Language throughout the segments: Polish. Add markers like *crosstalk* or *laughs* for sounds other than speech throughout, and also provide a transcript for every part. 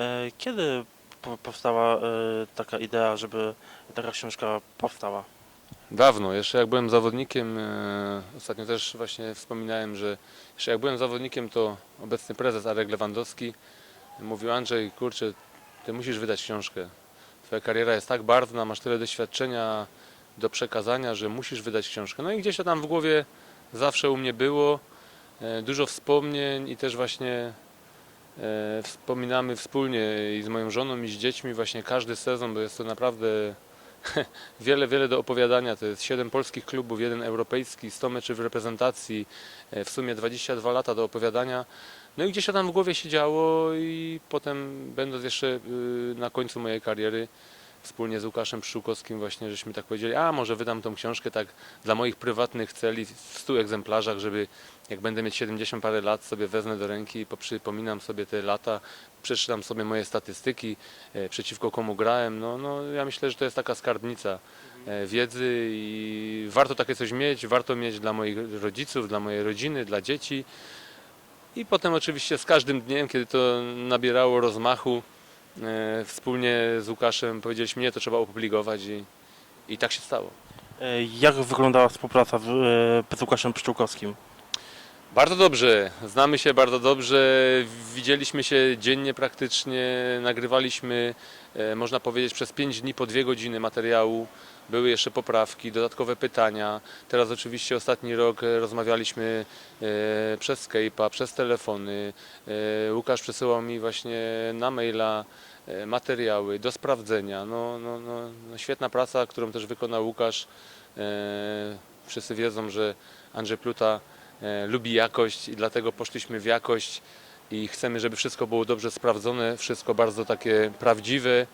E, Kiedy po- powstała e, taka idea, żeby taka książka powstała? Dawno, jeszcze jak byłem zawodnikiem, e, ostatnio też właśnie wspominałem, że jeszcze jak byłem zawodnikiem, to obecny prezes Arek Lewandowski mówił Andrzej, kurczę, ty musisz wydać książkę. Twoja kariera jest tak barwna, masz tyle doświadczenia do przekazania, że musisz wydać książkę. No i gdzieś to tam w głowie zawsze u mnie było, dużo wspomnień i też właśnie wspominamy wspólnie i z moją żoną i z dziećmi właśnie każdy sezon, bo jest to naprawdę *laughs* wiele, wiele do opowiadania. To jest 7 polskich klubów, jeden europejski, 100 meczy w reprezentacji, e, w sumie 22 lata do opowiadania. No i gdzieś to tam w głowie się działo i potem będąc jeszcze y, na końcu mojej kariery wspólnie z Łukaszem Pszczółkowskim właśnie żeśmy tak powiedzieli, a może wydam tą książkę tak dla moich prywatnych celi w 100 egzemplarzach, żeby jak będę mieć 70 parę lat sobie wezmę do ręki i poprzypominam sobie te lata, przeczytam sobie moje statystyki, e, przeciwko komu grałem. No, no ja myślę, że to jest taka skarbnica e, wiedzy i warto takie coś mieć, warto mieć dla moich rodziców, dla mojej rodziny, dla dzieci. I potem oczywiście z każdym dniem, kiedy to nabierało rozmachu, wspólnie z Łukaszem powiedzieliśmy, nie, to trzeba opublikować i, i tak się stało. E, Jak wyglądała współpraca e, z Łukaszem Pszczółkowskim? Bardzo dobrze, znamy się bardzo dobrze, widzieliśmy się dziennie praktycznie, nagrywaliśmy, e, można powiedzieć, przez 5 dni po 2 godziny materiału. Były jeszcze poprawki, dodatkowe pytania. Teraz oczywiście ostatni rok rozmawialiśmy e, przez Skype'a, przez telefony. E, Łukasz przesyłał mi właśnie na maila materiały do sprawdzenia. No, no, no, no świetna praca, którą też wykonał Łukasz. Wszyscy wiedzą, że Andrzej Pluta lubi jakość i dlatego poszliśmy w jakość i chcemy, żeby wszystko było dobrze sprawdzone, wszystko bardzo takie prawdziwe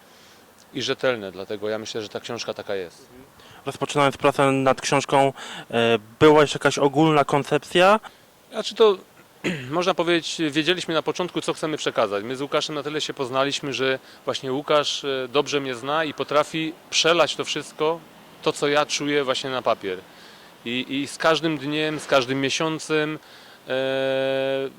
i rzetelne. Dlatego ja myślę, że ta książka taka jest. Rozpoczynając pracę nad książką, e, była już jakaś ogólna koncepcja? Znaczy to *clears throat* można powiedzieć, wiedzieliśmy na początku, co chcemy przekazać. My z Łukaszem na tyle się poznaliśmy, że właśnie Łukasz e, dobrze mnie zna i potrafi przelać to wszystko, to co ja czuję właśnie na papier. I, i z każdym dniem, z każdym miesiącem e,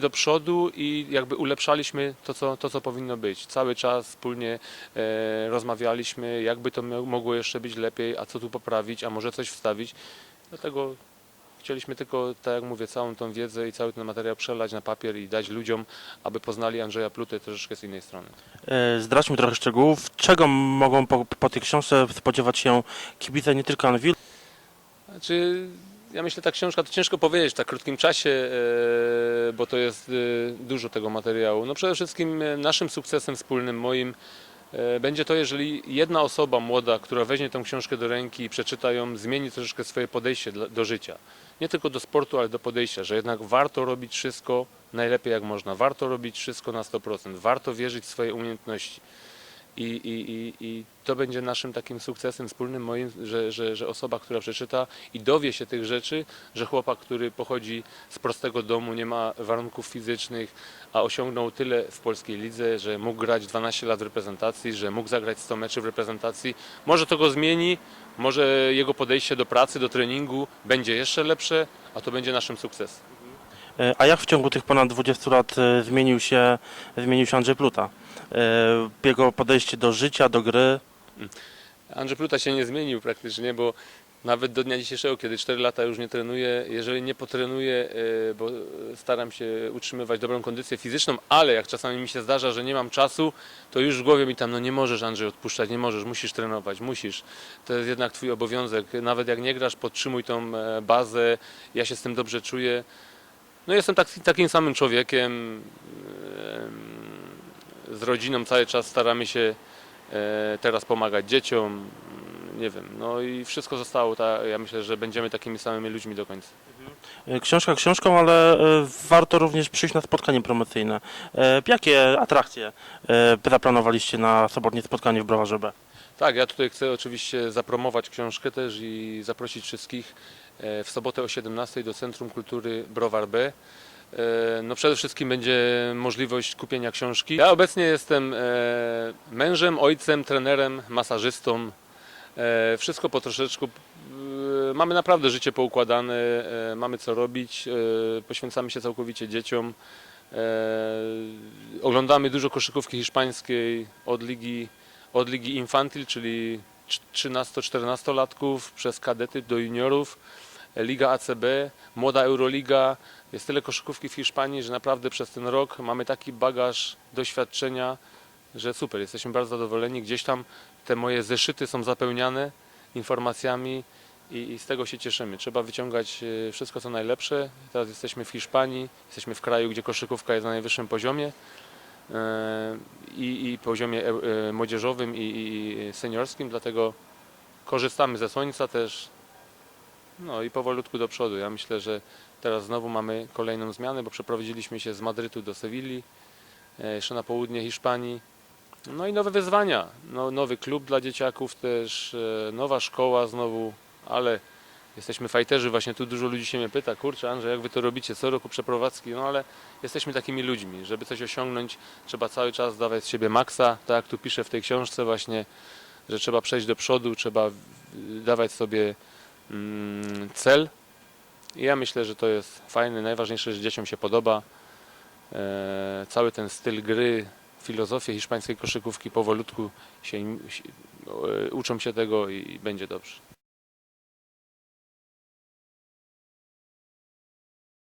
do przodu i jakby ulepszaliśmy to, co, to, co powinno być. Cały czas wspólnie e, rozmawialiśmy, jakby to mo- mogło jeszcze być lepiej, a co tu poprawić, a może coś wstawić. Dlatego Chcieliśmy tylko, tak jak mówię, całą tą wiedzę i cały ten materiał przelać na papier i dać ludziom, aby poznali Andrzeja Plutę troszeczkę z innej strony. E, Zdradźmy trochę szczegółów. Czego mogą po, po tej książce spodziewać się kibice nie tylko Anwil? Znaczy, ja myślę, ta książka to ciężko powiedzieć w tak krótkim czasie, e, bo to jest e, dużo tego materiału. No przede wszystkim e, naszym sukcesem wspólnym, moim, będzie to, jeżeli jedna osoba młoda, która weźmie tę książkę do ręki i przeczyta ją, zmieni troszeczkę swoje podejście do życia. Nie tylko do sportu, ale do podejścia, że jednak warto robić wszystko najlepiej jak można, warto robić wszystko na 100%, warto wierzyć w swoje umiejętności. I, i, i, I to będzie naszym takim sukcesem wspólnym moim, że, że, że osoba, która przeczyta i dowie się tych rzeczy, że chłopak, który pochodzi z prostego domu, nie ma warunków fizycznych, a osiągnął tyle w polskiej lidze, że mógł grać 12 lat w reprezentacji, że mógł zagrać 100 meczy w reprezentacji, może to go zmieni, może jego podejście do pracy, do treningu będzie jeszcze lepsze, a to będzie naszym sukcesem. E, A jak w ciągu tych ponad 20 lat e, zmienił się, zmienił się Andrzej Pluta? E, Jego podejście do życia, do gry? Andrzej Pluta się nie zmienił praktycznie, bo nawet do dnia dzisiejszego, kiedy 4 lata już nie trenuję, jeżeli nie potrenuję, e, bo staram się utrzymywać dobrą kondycję fizyczną, ale jak czasami mi się zdarza, że nie mam czasu, to już w głowie mi tam, no nie możesz Andrzej odpuszczać, nie możesz, musisz trenować, musisz. To jest jednak twój obowiązek. Nawet jak nie grasz, podtrzymuj tą e, bazę, ja się z tym dobrze czuję. No jestem tak, takim samym człowiekiem, em, z rodziną cały czas staramy się e, teraz pomagać dzieciom, nie wiem, no i wszystko zostało, ta, ja myślę, że będziemy takimi samymi ludźmi do końca. E, Książka książką, ale e, warto również przyjść na spotkanie promocyjne. Jakie atrakcje zaplanowaliście na sobotnie spotkanie w Browarze B? Tak, ja tutaj chcę oczywiście zapromować książkę też i zaprosić wszystkich w sobotę o 17 do Centrum Kultury Browar B. E, No przede wszystkim będzie możliwość kupienia książki. Ja obecnie jestem e, mężem, ojcem, trenerem, masażystą. E, Wszystko po troszeczku. Mamy naprawdę życie poukładane, mamy co robić, poświęcamy się całkowicie dzieciom. Oglądamy dużo koszykówki hiszpańskiej od ligi, od ligi infantil, czyli 13-14 latków przez kadety do juniorów, Liga ACB, młoda Euroliga. Jest tyle koszykówki w Hiszpanii, że naprawdę przez ten rok mamy taki bagaż doświadczenia, że super, jesteśmy bardzo zadowoleni. Gdzieś tam te moje zeszyty są zapełniane informacjami i, i z tego się cieszymy. Trzeba wyciągać e, wszystko co najlepsze. Teraz jesteśmy w Hiszpanii, jesteśmy w kraju, gdzie koszykówka jest na najwyższym poziomie e, i, i poziomie e, młodzieżowym i, i seniorskim, dlatego korzystamy ze słońca też. No i powolutku do przodu. Ja myślę, że teraz znowu mamy kolejną zmianę, bo przeprowadziliśmy się z Madrytu do Sewilli, e, jeszcze na południe Hiszpanii. No i nowe wyzwania. No, nowy klub dla dzieciaków też, e, nowa szkoła znowu, ale jesteśmy fajterzy, właśnie tu dużo ludzi się mnie pyta, kurczę Andrzej, jak wy to robicie, co roku przeprowadzki, no ale jesteśmy takimi ludźmi, żeby coś osiągnąć, trzeba cały czas dawać z siebie maksa, tak jak tu piszę w tej książce właśnie, że trzeba przejść do przodu, trzeba w- dawać sobie cel? I ja myślę, że to jest fajne, najważniejsze, że dzieciom się podoba, e, cały ten styl gry, filozofię hiszpańskiej koszykówki powolutku się, e, uczą się tego i będzie dobrze.